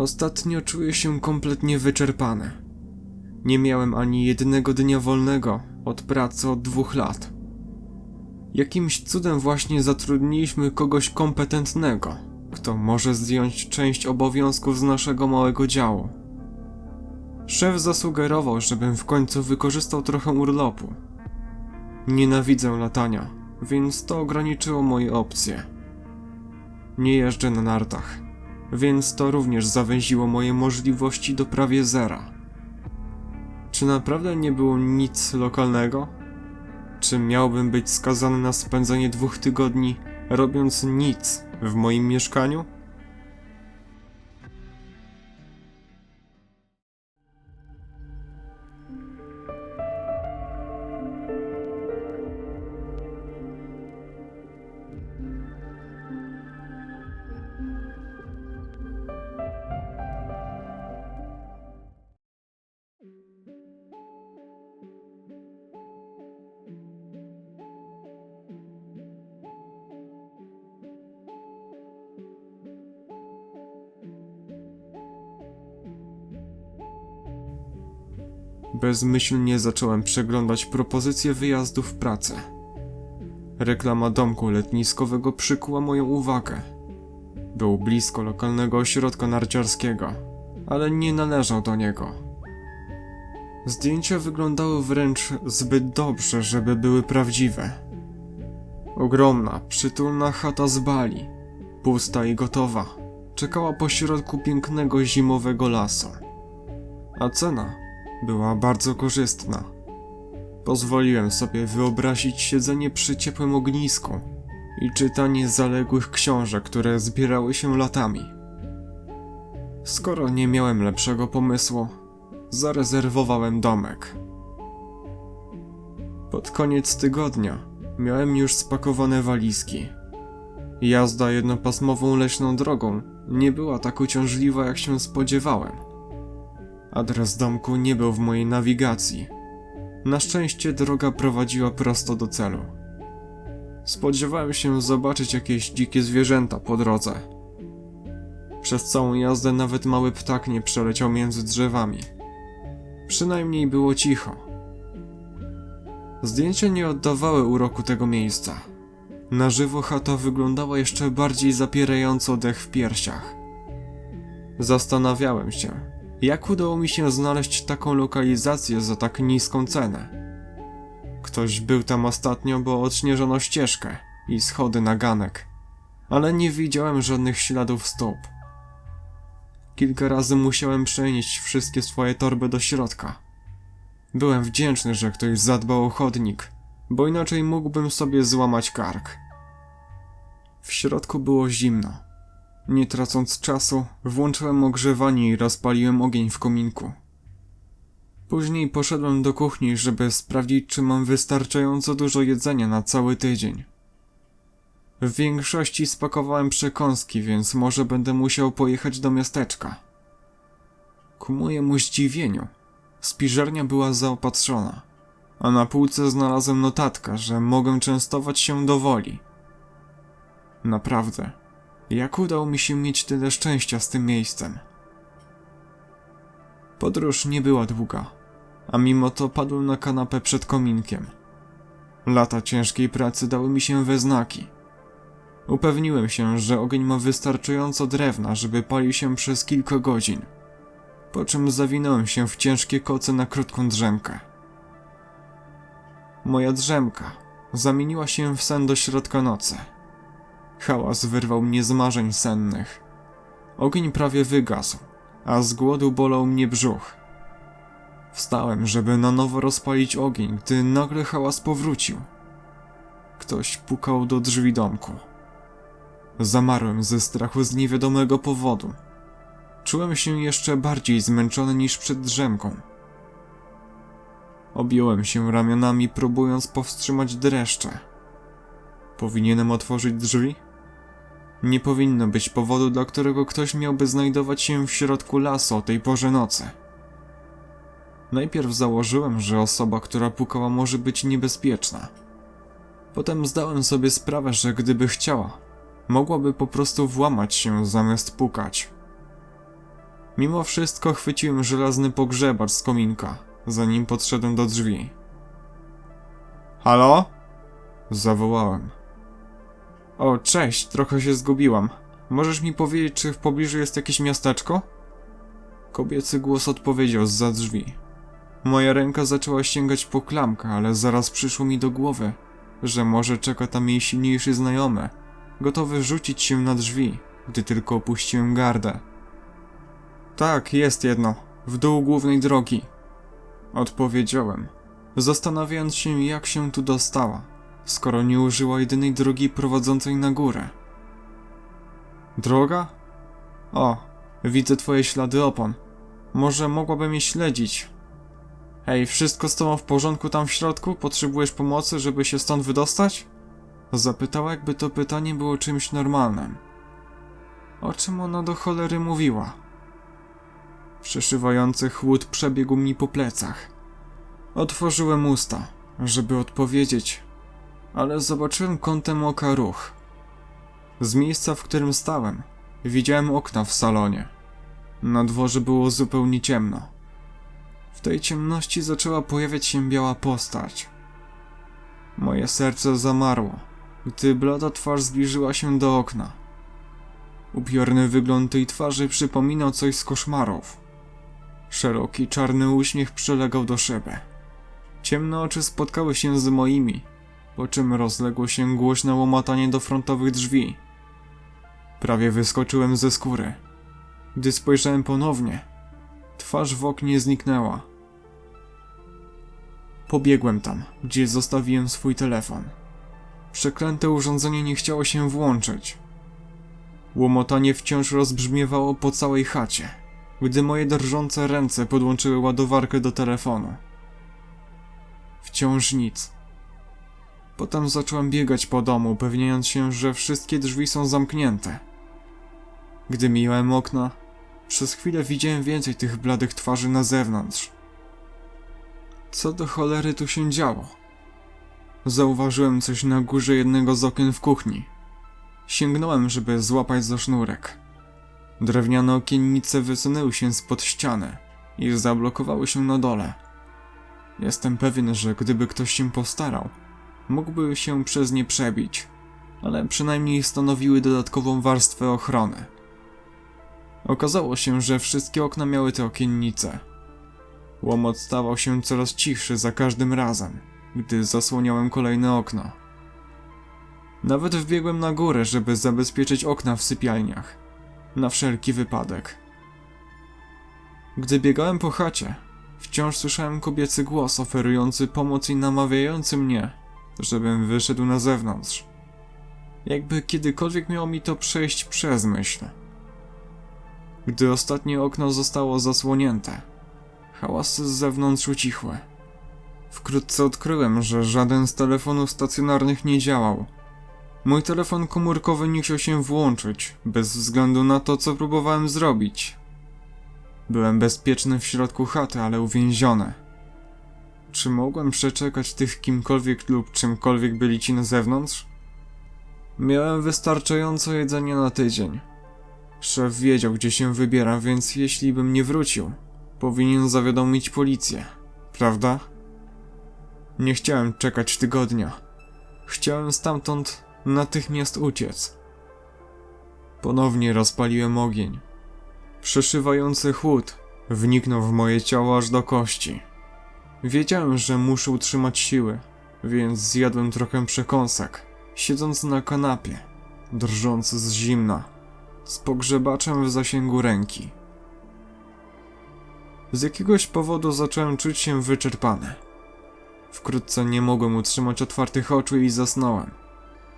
Ostatnio czuję się kompletnie wyczerpany. Nie miałem ani jednego dnia wolnego od pracy od dwóch lat. Jakimś cudem właśnie zatrudniliśmy kogoś kompetentnego, kto może zdjąć część obowiązków z naszego małego działu. Szef zasugerował, żebym w końcu wykorzystał trochę urlopu. Nienawidzę latania, więc to ograniczyło moje opcje. Nie jeżdżę na nartach, więc to również zawęziło moje możliwości do prawie zera. Czy naprawdę nie było nic lokalnego? Czy miałbym być skazany na spędzenie dwóch tygodni robiąc nic w moim mieszkaniu? Bezmyślnie zacząłem przeglądać propozycje wyjazdu w pracę. Reklama domku letniskowego przykuła moją uwagę. Był blisko lokalnego ośrodka narciarskiego, ale nie należał do niego. Zdjęcia wyglądały wręcz zbyt dobrze, żeby były prawdziwe. Ogromna, przytulna chata z bali, pusta i gotowa, czekała pośrodku pięknego zimowego lasu. A cena była bardzo korzystna. Pozwoliłem sobie wyobrazić siedzenie przy ciepłym ognisku i czytanie zaległych książek, które zbierały się latami. Skoro nie miałem lepszego pomysłu, zarezerwowałem domek. Pod koniec tygodnia miałem już spakowane walizki. Jazda jednopasmową leśną drogą nie była tak uciążliwa, jak się spodziewałem. Adres domku nie był w mojej nawigacji. Na szczęście droga prowadziła prosto do celu. Spodziewałem się zobaczyć jakieś dzikie zwierzęta po drodze. Przez całą jazdę nawet mały ptak nie przeleciał między drzewami. Przynajmniej było cicho. Zdjęcia nie oddawały uroku tego miejsca. Na żywo chata wyglądała jeszcze bardziej zapierająco dech w piersiach. Zastanawiałem się, jak udało mi się znaleźć taką lokalizację za tak niską cenę? Ktoś był tam ostatnio, bo odśnieżono ścieżkę i schody na ganek, ale nie widziałem żadnych śladów stóp. Kilka razy musiałem przenieść wszystkie swoje torby do środka. Byłem wdzięczny, że ktoś zadbał o chodnik, bo inaczej mógłbym sobie złamać kark. W środku było zimno. Nie tracąc czasu, włączyłem ogrzewanie i rozpaliłem ogień w kominku. Później poszedłem do kuchni, żeby sprawdzić, czy mam wystarczająco dużo jedzenia na cały tydzień. W większości spakowałem przekąski, więc może będę musiał pojechać do miasteczka. Ku mojemu zdziwieniu, spiżarnia była zaopatrzona, a na półce znalazłem notatkę, że mogę częstować się do woli. Naprawdę. Jak udało mi się mieć tyle szczęścia z tym miejscem? Podróż nie była długa, a mimo to padłem na kanapę przed kominkiem. Lata ciężkiej pracy dały mi się we znaki. Upewniłem się, że ogień ma wystarczająco drewna, żeby palił się przez kilka godzin, po czym zawinąłem się w ciężkie koce na krótką drzemkę. Moja drzemka zamieniła się w sen do środka nocy. Hałas wyrwał mnie z marzeń sennych. Ogień prawie wygasł, a z głodu bolał mnie brzuch. Wstałem, żeby na nowo rozpalić ogień, gdy nagle hałas powrócił. Ktoś pukał do drzwi domku. Zamarłem ze strachu z niewiadomego powodu. Czułem się jeszcze bardziej zmęczony niż przed drzemką. Objąłem się ramionami, próbując powstrzymać dreszcze. Powinienem otworzyć drzwi? Nie powinno być powodu, dla którego ktoś miałby znajdować się w środku lasu o tej porze nocy. Najpierw założyłem, że osoba, która pukała, może być niebezpieczna. Potem zdałem sobie sprawę, że gdyby chciała, mogłaby po prostu włamać się zamiast pukać. Mimo wszystko chwyciłem żelazny pogrzebacz z kominka, zanim podszedłem do drzwi. Halo? Zawołałem. O, cześć, trochę się zgubiłam. Możesz mi powiedzieć, czy w pobliżu jest jakieś miasteczko? Kobiecy głos odpowiedział z drzwi. Moja ręka zaczęła sięgać po klamkę, ale zaraz przyszło mi do głowy, że może czeka tam jej silniejszy znajomy, gotowy rzucić się na drzwi, gdy tylko opuściłem gardę. Tak, jest jedno, w dół głównej drogi. Odpowiedziałem, zastanawiając się, jak się tu dostała, skoro nie użyła jedynej drogi prowadzącej na górę. Droga? O, widzę twoje ślady opon. Może mogłabym je śledzić. Hej, wszystko z tobą w porządku tam w środku? Potrzebujesz pomocy, żeby się stąd wydostać? Zapytała, jakby to pytanie było czymś normalnym. O czym ona do cholery mówiła? Przeszywający chłód przebiegł mi po plecach. Otworzyłem usta, żeby odpowiedzieć, ale zobaczyłem kątem oka ruch. Z miejsca, w którym stałem, widziałem okna w salonie. Na dworze było zupełnie ciemno. W tej ciemności zaczęła pojawiać się biała postać. Moje serce zamarło, gdy blada twarz zbliżyła się do okna. Upiorny wygląd tej twarzy przypominał coś z koszmarów. Szeroki, czarny uśmiech przylegał do szyby. Ciemne oczy spotkały się z moimi, po czym rozległo się głośne łomotanie do frontowych drzwi. Prawie wyskoczyłem ze skóry. Gdy spojrzałem ponownie, twarz w oknie zniknęła. Pobiegłem tam, gdzie zostawiłem swój telefon. Przeklęte urządzenie nie chciało się włączyć. Łomotanie wciąż rozbrzmiewało po całej chacie, gdy moje drżące ręce podłączyły ładowarkę do telefonu. Wciąż nic. Potem zacząłem biegać po domu, upewniając się, że wszystkie drzwi są zamknięte. Gdy mijałem okna, przez chwilę widziałem więcej tych bladych twarzy na zewnątrz. Co do cholery tu się działo? Zauważyłem coś na górze jednego z okien w kuchni. Sięgnąłem, żeby złapać za sznurek. Drewniane okiennice wysunęły się spod ściany i zablokowały się na dole. Jestem pewien, że gdyby ktoś się postarał, mógłby się przez nie przebić, ale przynajmniej stanowiły dodatkową warstwę ochrony. Okazało się, że wszystkie okna miały te okiennice. Łomot stawał się coraz cichszy za każdym razem, gdy zasłaniałem kolejne okno. Nawet wbiegłem na górę, żeby zabezpieczyć okna w sypialniach. Na wszelki wypadek. Gdy biegałem po chacie, wciąż słyszałem kobiecy głos oferujący pomoc i namawiający mnie, żebym wyszedł na zewnątrz. Jakby kiedykolwiek miało mi to przejść przez myśl. Gdy ostatnie okno zostało zasłonięte, hałasy z zewnątrz ucichły. Wkrótce odkryłem, że żaden z telefonów stacjonarnych nie działał. Mój telefon komórkowy nie chciał się włączyć, bez względu na to, co próbowałem zrobić. Byłem bezpieczny w środku chaty, ale uwięziony. Czy mogłem przeczekać tych kimkolwiek lub czymkolwiek byli ci na zewnątrz? Miałem wystarczająco jedzenia na tydzień. Szef wiedział, gdzie się wybieram, więc jeśli bym nie wrócił, powinien zawiadomić policję, prawda? Nie chciałem czekać tygodnia. Chciałem stamtąd natychmiast uciec. Ponownie rozpaliłem ogień. Przeszywający chłód wniknął w moje ciało aż do kości. Wiedziałem, że muszę utrzymać siły, więc zjadłem trochę przekąsek, siedząc na kanapie, drżąc z zimna, z pogrzebaczem w zasięgu ręki. Z jakiegoś powodu zacząłem czuć się wyczerpany. Wkrótce nie mogłem utrzymać otwartych oczu i zasnąłem,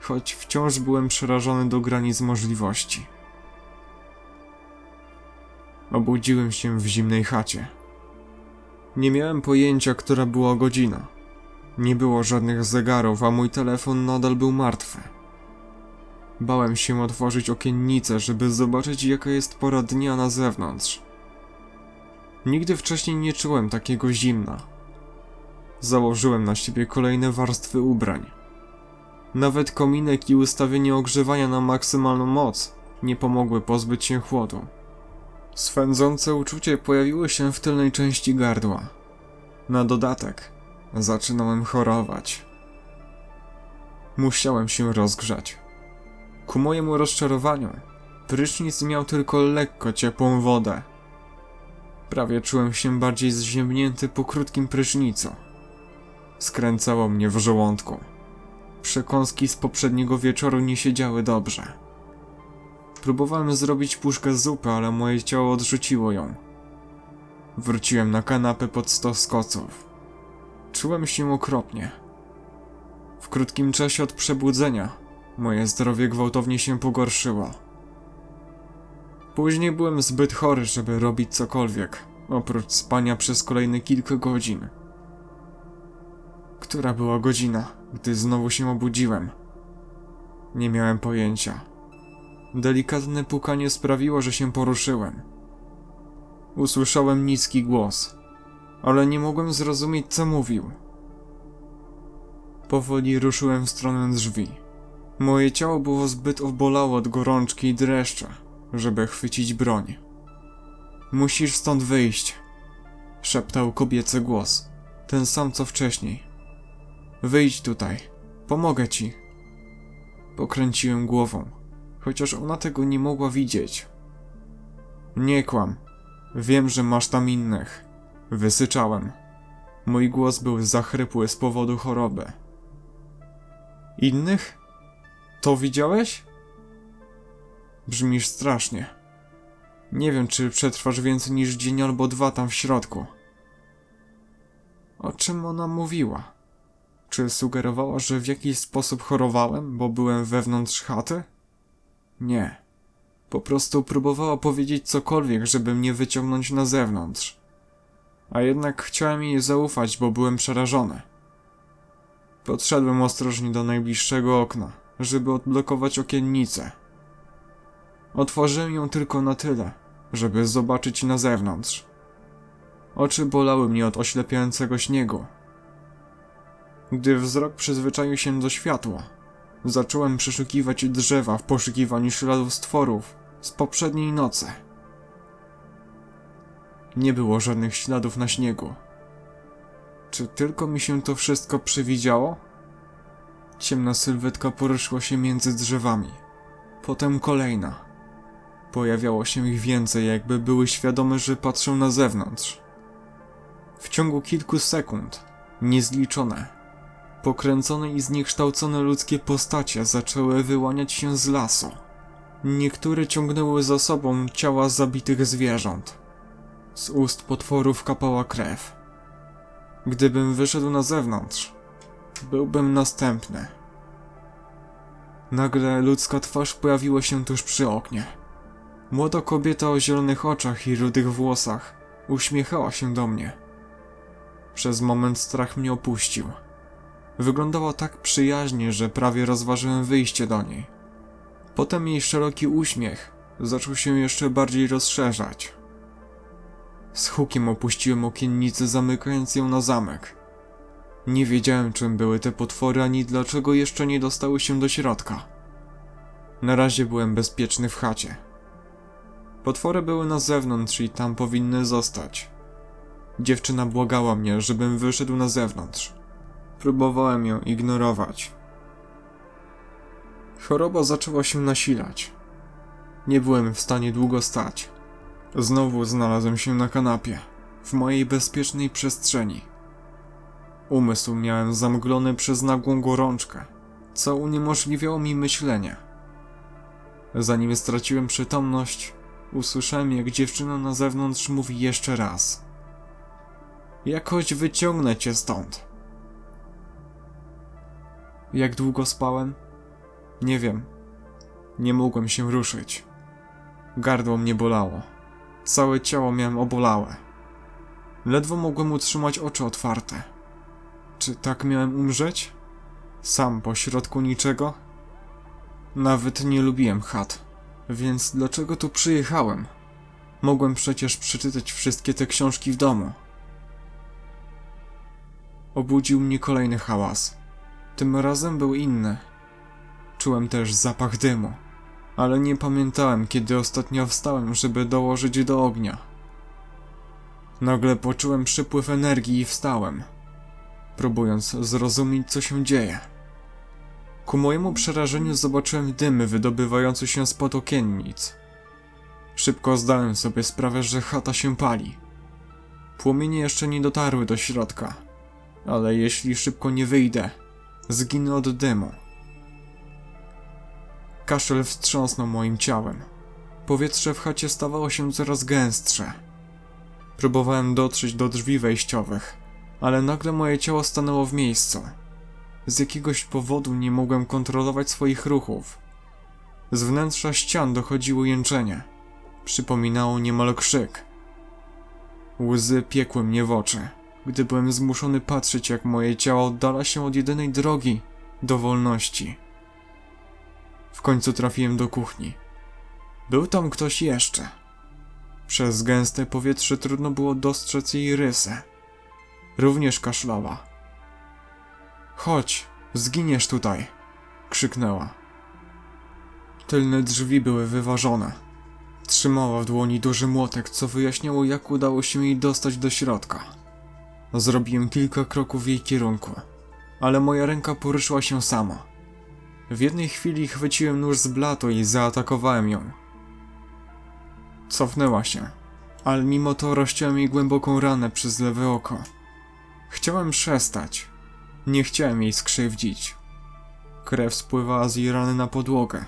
choć wciąż byłem przerażony do granic możliwości. Obudziłem się w zimnej chacie. Nie miałem pojęcia, która była godzina. Nie było żadnych zegarów, a mój telefon nadal był martwy. Bałem się otworzyć okiennicę, żeby zobaczyć, jaka jest pora dnia na zewnątrz. Nigdy wcześniej nie czułem takiego zimna. Założyłem na siebie kolejne warstwy ubrań. Nawet kominek i ustawienie ogrzewania na maksymalną moc nie pomogły pozbyć się chłodu. Swędzące uczucie pojawiło się w tylnej części gardła. Na dodatek zaczynałem chorować. Musiałem się rozgrzać. Ku mojemu rozczarowaniu, prysznic miał tylko lekko ciepłą wodę. Prawie czułem się bardziej zziębnięty po krótkim prysznicu. Skręcało mnie w żołądku. Przekąski z poprzedniego wieczoru nie siedziały dobrze. Próbowałem zrobić puszkę zupy, ale moje ciało odrzuciło ją. Wróciłem na kanapę pod stos koców. Czułem się okropnie. W krótkim czasie od przebudzenia moje zdrowie gwałtownie się pogorszyło. Później byłem zbyt chory, żeby robić cokolwiek, oprócz spania przez kolejne kilka godzin. Która była godzina, gdy znowu się obudziłem? Nie miałem pojęcia. Delikatne pukanie sprawiło, że się poruszyłem. Usłyszałem niski głos, ale nie mogłem zrozumieć, co mówił. Powoli ruszyłem w stronę drzwi. Moje ciało było zbyt obolałe od gorączki i dreszcza, żeby chwycić broń. Musisz stąd wyjść, szeptał kobiecy głos, ten sam co wcześniej. Wyjdź tutaj, pomogę ci. Pokręciłem głową, chociaż ona tego nie mogła widzieć. Nie kłam, wiem, że masz tam innych. Wysyczałem. Mój głos był zachrypły z powodu choroby. Innych? To widziałeś? Brzmisz strasznie. Nie wiem, czy przetrwasz więcej niż dzień albo dwa tam w środku. O czym ona mówiła? Czy sugerowała, że w jakiś sposób chorowałem, bo byłem wewnątrz chaty? Nie. Po prostu próbowała powiedzieć cokolwiek, żeby mnie wyciągnąć na zewnątrz. A jednak chciałem jej zaufać, bo byłem przerażony. Podszedłem ostrożnie do najbliższego okna, żeby odblokować okiennicę. Otworzyłem ją tylko na tyle, żeby zobaczyć na zewnątrz. Oczy bolały mnie od oślepiającego śniegu. Gdy wzrok przyzwyczaił się do światła, zacząłem przeszukiwać drzewa w poszukiwaniu śladów stworów z poprzedniej nocy. Nie było żadnych śladów na śniegu. Czy tylko mi się to wszystko przywidziało? Ciemna sylwetka poruszyła się między drzewami. Potem kolejna. Pojawiało się ich więcej, jakby były świadome, że patrzą na zewnątrz. W ciągu kilku sekund, niezliczone, pokręcone i zniekształcone ludzkie postacie zaczęły wyłaniać się z lasu. Niektóre ciągnęły za sobą ciała zabitych zwierząt. Z ust potworów kapała krew. Gdybym wyszedł na zewnątrz, byłbym następny. Nagle ludzka twarz pojawiła się tuż przy oknie. Młoda kobieta o zielonych oczach i rudych włosach uśmiechała się do mnie. Przez moment strach mnie opuścił. Wyglądała tak przyjaźnie, że prawie rozważyłem wyjście do niej. Potem jej szeroki uśmiech zaczął się jeszcze bardziej rozszerzać. Z hukiem opuściłem okiennicę, zamykając ją na zamek. Nie wiedziałem, czym były te potwory, ani dlaczego jeszcze nie dostały się do środka. Na razie byłem bezpieczny w chacie. Potwory były na zewnątrz i tam powinny zostać. Dziewczyna błagała mnie, żebym wyszedł na zewnątrz. Próbowałem ją ignorować. Choroba zaczęła się nasilać. Nie byłem w stanie długo stać. Znowu znalazłem się na kanapie, w mojej bezpiecznej przestrzeni. Umysł miałem zamglony przez nagłą gorączkę, co uniemożliwiało mi myślenie. Zanim straciłem przytomność, usłyszałem, jak dziewczyna na zewnątrz mówi jeszcze raz. Jakoś wyciągnę cię stąd. Jak długo spałem? Nie wiem. Nie mogłem się ruszyć. Gardło mnie bolało. Całe ciało miałem obolałe. Ledwo mogłem utrzymać oczy otwarte. Czy tak miałem umrzeć? Sam po środku niczego? Nawet nie lubiłem chat, więc dlaczego tu przyjechałem? Mogłem przecież przeczytać wszystkie te książki w domu. Obudził mnie kolejny hałas. Tym razem był inny. Czułem też zapach dymu. ale nie pamiętałem, kiedy ostatnio wstałem, żeby dołożyć do ognia. Nagle poczułem przypływ energii i wstałem, próbując zrozumieć, co się dzieje. Ku mojemu przerażeniu zobaczyłem dymy wydobywające się spod okiennic. Szybko zdałem sobie sprawę, że chata się pali. Płomienie jeszcze nie dotarły do środka, ale jeśli szybko nie wyjdę, zginę od dymu. Kaszel wstrząsnął moim ciałem. Powietrze w chacie stawało się coraz gęstsze. Próbowałem dotrzeć do drzwi wejściowych, ale nagle moje ciało stanęło w miejscu. Z jakiegoś powodu nie mogłem kontrolować swoich ruchów. Z wnętrza ścian dochodziło jęczenie. Przypominało niemal krzyk. Łzy piekły mnie w oczy, gdy byłem zmuszony patrzeć, jak moje ciało oddala się od jedynej drogi do wolności. W końcu trafiłem do kuchni. Był tam ktoś jeszcze. Przez gęste powietrze trudno było dostrzec jej rysę. Również kaszlała. Chodź, zginiesz tutaj, krzyknęła. Tylne drzwi były wyważone. Trzymała w dłoni duży młotek, co wyjaśniało, jak udało się jej dostać do środka. Zrobiłem kilka kroków w jej kierunku, ale moja ręka poruszyła się sama. W jednej chwili chwyciłem nóż z blatu i zaatakowałem ją. Cofnęła się, ale mimo to rozciąłem jej głęboką ranę przez lewe oko. Chciałem przestać. Nie chciałem jej skrzywdzić. Krew spływała z jej rany na podłogę.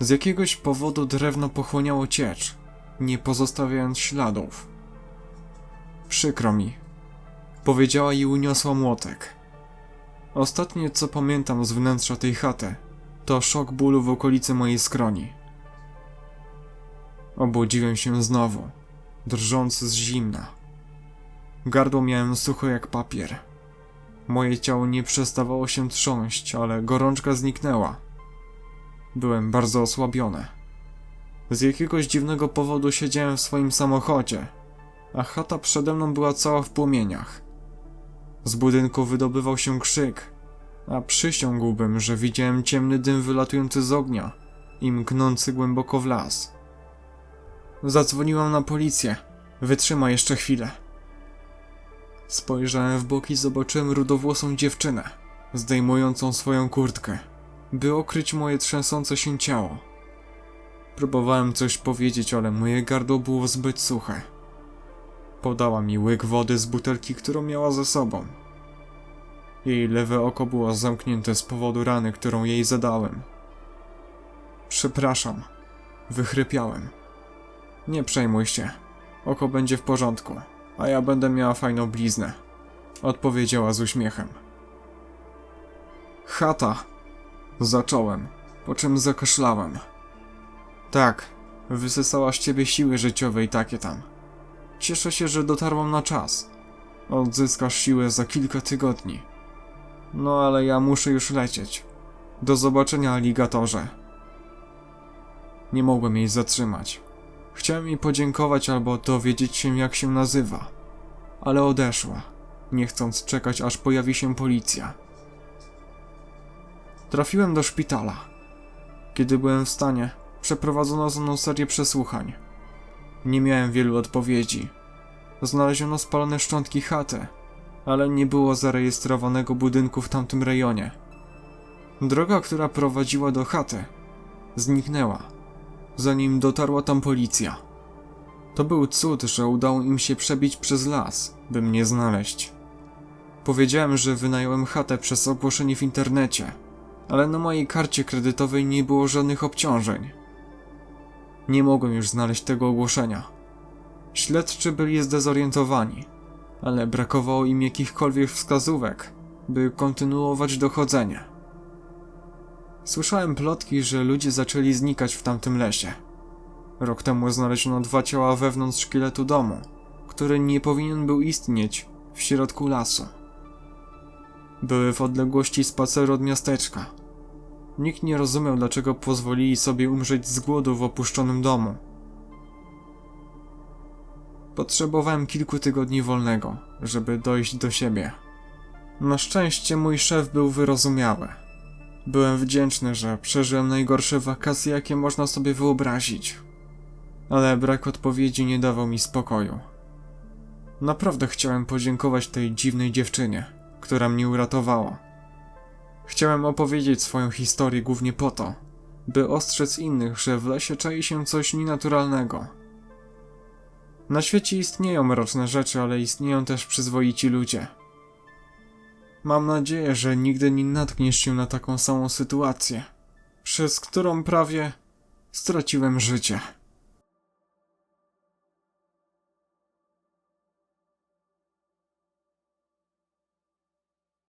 Z jakiegoś powodu drewno pochłaniało ciecz, nie pozostawiając śladów. Przykro mi, powiedziała i uniosła młotek. Ostatnie co pamiętam z wnętrza tej chaty, to szok bólu w okolicy mojej skroni. Obudziłem się znowu, drżąc z zimna. Gardło miałem suche jak papier. Moje ciało nie przestawało się trząść, ale gorączka zniknęła. Byłem bardzo osłabiony. Z jakiegoś dziwnego powodu siedziałem w swoim samochodzie, a chata przede mną była cała w płomieniach. Z budynku wydobywał się krzyk, a przysiągłbym, że widziałem ciemny dym wylatujący z ognia i mknący głęboko w las. Zadzwoniłam na policję. Wytrzyma jeszcze chwilę. Spojrzałem w bok i zobaczyłem rudowłosą dziewczynę, zdejmującą swoją kurtkę, by okryć moje trzęsące się ciało. Próbowałem coś powiedzieć, ale moje gardło było zbyt suche. Podała mi łyk wody z butelki, którą miała ze sobą. Jej lewe oko było zamknięte z powodu rany, którą jej zadałem. Przepraszam, wychrypiałem. Nie przejmuj się, oko będzie w porządku, a ja będę miała fajną bliznę, odpowiedziała z uśmiechem. Chata, zacząłem, po czym zakaszlałem. Tak, wysysała z ciebie siły życiowe i takie tam. Cieszę się, że dotarłam na czas. Odzyskasz siłę za kilka tygodni. No ale ja muszę już lecieć. Do zobaczenia, aligatorze. Nie mogłem jej zatrzymać. Chciałem jej podziękować albo dowiedzieć się, jak się nazywa. Ale odeszła, nie chcąc czekać, aż pojawi się policja. Trafiłem do szpitala. Kiedy byłem w stanie, przeprowadzono ze mną serię przesłuchań. Nie miałem wielu odpowiedzi. Znaleziono spalone szczątki chaty, ale nie było zarejestrowanego budynku w tamtym rejonie. Droga, która prowadziła do chaty, zniknęła, zanim dotarła tam policja. To był cud, że udało im się przebić przez las, by mnie znaleźć. Powiedziałem, że wynająłem chatę przez ogłoszenie w internecie, ale na mojej karcie kredytowej nie było żadnych obciążeń. Nie mogłem już znaleźć tego ogłoszenia. Śledczy byli zdezorientowani, ale brakowało im jakichkolwiek wskazówek, by kontynuować dochodzenie. Słyszałem plotki, że ludzie zaczęli znikać w tamtym lesie. Rok temu znaleziono dwa ciała wewnątrz szkieletu domu, który nie powinien był istnieć w środku lasu. Były w odległości spaceru od miasteczka. Nikt nie rozumiał, dlaczego pozwolili sobie umrzeć z głodu w opuszczonym domu. Potrzebowałem kilku tygodni wolnego, żeby dojść do siebie. Na szczęście mój szef był wyrozumiały. Byłem wdzięczny, że przeżyłem najgorsze wakacje, jakie można sobie wyobrazić. Ale brak odpowiedzi nie dawał mi spokoju. Naprawdę chciałem podziękować tej dziwnej dziewczynie, która mnie uratowała. Chciałem opowiedzieć swoją historię głównie po to, by ostrzec innych, że w lesie czai się coś nienaturalnego. Na świecie istnieją mroczne rzeczy, ale istnieją też przyzwoici ludzie. Mam nadzieję, że nigdy nie natkniesz się na taką samą sytuację, przez którą prawie straciłem życie.